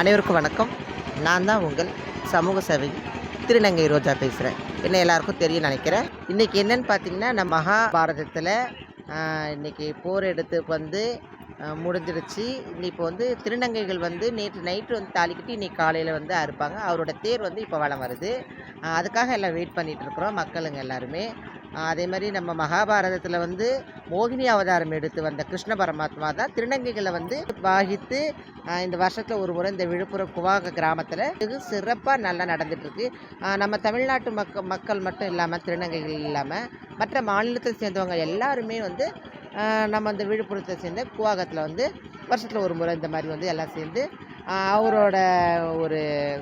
அனைவருக்கும் வணக்கம். நான் தான் உங்கள் சமூக சேவை திருநங்கை ரோஜா பேசுகிறேன் என்ன எல்லாருக்கும் தெரியும் நினைக்கிறேன். இன்றைக்கி என்னன்னு பார்த்தீங்கன்னா நம்ம மகாபாரதத்தில் இன்றைக்கி போர் எடுத்து வந்து முடிஞ்சிருச்சு முடிஞ்சிடுச்சு. இப்போ வந்து திருநங்கைகள் வந்து நேற்று நைட்டு வந்து தாளிக்கிட்டு இன்றைக்கி காலையில் வந்து அறுப்பாங்க. அவரோட தேர் வந்து இப்போ வளம் வருது. அதுக்காக எல்லாம் வெயிட் பண்ணிகிட்ருக்குறோம் மக்களுங்க எல்லாருமே. அதே மாதிரி நம்ம மகாபாரதத்தில் வந்து மோகினி அவதாரம் எடுத்து வந்த கிருஷ்ண பரமாத்மா தான் திருநங்கைகளை வந்து வாகித்து இந்த வருஷத்தில் ஒரு முறை இந்த விழுப்புரம் குவாக கிராமத்தில் இது சிறப்பாக நல்லா நடந்துகிட்ருக்கு நம்ம தமிழ்நாட்டு மக்க மக்கள் மட்டும் இல்லாமல் திருநங்கைகள் இல்லாமல் மற்ற மாநிலத்தை சேர்ந்தவங்க எல்லாருமே வந்து நம்ம இந்த விழுப்புரத்தை சேர்ந்த குவாகத்தில் வந்து வருஷத்தில் ஒரு முறை இந்த மாதிரி வந்து எல்லாம் சேர்ந்து அவரோட ஒரு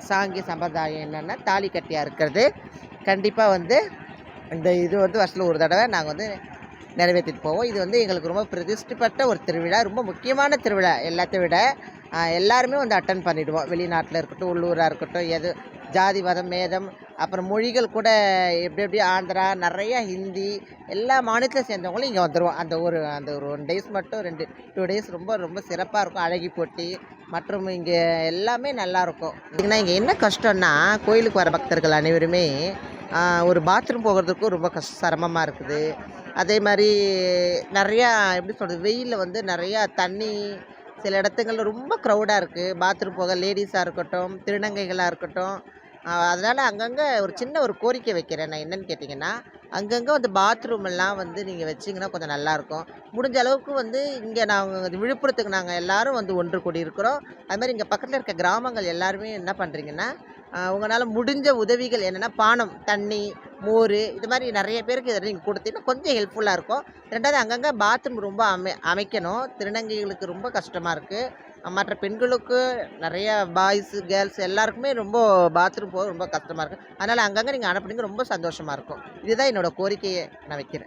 சாங்கிய சம்பிரதாயம் என்னென்னா தாலி கட்டியாக இருக்கிறது. கண்டிப்பாக வந்து இந்த இது வந்து வருஷத்தில் ஒரு தடவை நாங்கள் வந்து நிறைவேற்றிட்டு போவோம். இது வந்து எங்களுக்கு ரொம்ப பிரதிஷ்டப்பட்ட ஒரு திருவிழா ரொம்ப முக்கியமான திருவிழா எல்லாத்தை விட. எல்லாருமே வந்து அட்டன் பண்ணிவிடுவோம் வெளிநாட்டில் இருக்கட்டும் உள்ளூராக இருக்கட்டும் எது ஜாதி மதம் மேதம் அப்புறம் மொழிகள் கூட எப்படி எப்படி ஆந்திரா நிறையா ஹிந்தி எல்லா மாநிலத்தை சேர்ந்தவங்களும் இங்கே வந்துடுவோம் அந்த ஒரு அந்த ஒரு ஒன் டேஸ் மட்டும் ரெண்டு டூ டேஸ் ரொம்ப ரொம்ப சிறப்பாக இருக்கும். அழகி போட்டி மற்றும் இங்கே எல்லாமே நல்லா இருக்கும். ஏன்னா இங்கே என்ன கஷ்டம்னா கோயிலுக்கு வர பக்தர்கள் அனைவருமே ஒரு பாத்ரூம் போகிறதுக்கும் ரொம்ப கஷ்ட சிரமமாக இருக்குது. அதே மாதிரி நிறையா எப்படி சொல்கிறது வெயிலில் வந்து நிறையா தண்ணி சில இடத்துங்களில் ரொம்ப க்ரௌடாக இருக்குது பாத்ரூம் போக லேடிஸாக இருக்கட்டும் திருநங்கைகளாக இருக்கட்டும் அதனால் அங்கங்கே ஒரு சின்ன ஒரு கோரிக்கை வைக்கிறேன் நான் என்னன்னு கேட்டிங்கன்னா அங்கங்கே வந்து பாத்ரூம் எல்லாம் வந்து நீங்கள் வச்சிங்கன்னா கொஞ்சம் நல்லாயிருக்கும் முடிஞ்ச அளவுக்கு வந்து இங்கே நாங்கள் விழுப்புரத்துக்கு நாங்கள் எல்லாரும் வந்து ஒன்று கூடி இருக்கிறோம் அது மாதிரி இங்கே பக்கத்தில் இருக்க கிராமங்கள் எல்லாருமே என்ன பண்ணுறீங்கன்னா உங்களால் முடிஞ்ச உதவிகள் என்னென்னா பானம் தண்ணி மோர் இது மாதிரி நிறைய பேருக்கு இதை நீங்கள் கொடுத்தீங்கன்னா கொஞ்சம் ஹெல்ப்ஃபுல்லாக இருக்கும். ரெண்டாவது அங்கங்கே பாத்ரூம் ரொம்ப அமை அமைக்கணும். திருநங்கைகளுக்கு ரொம்ப கஷ்டமாக இருக்குது மற்ற பெண்களுக்கு நிறைய பாய்ஸு கேர்ள்ஸ் எல்லாருக்குமே ரொம்ப பாத்ரூம் போக ரொம்ப கஷ்டமாக இருக்குது அதனால் அங்கங்கே நீங்கள் அனுப்புனீங்க ரொம்ப சந்தோஷமாக இருக்கும். இதுதான் என்னோடய கோரிக்கையை நான் வைக்கிறேன்.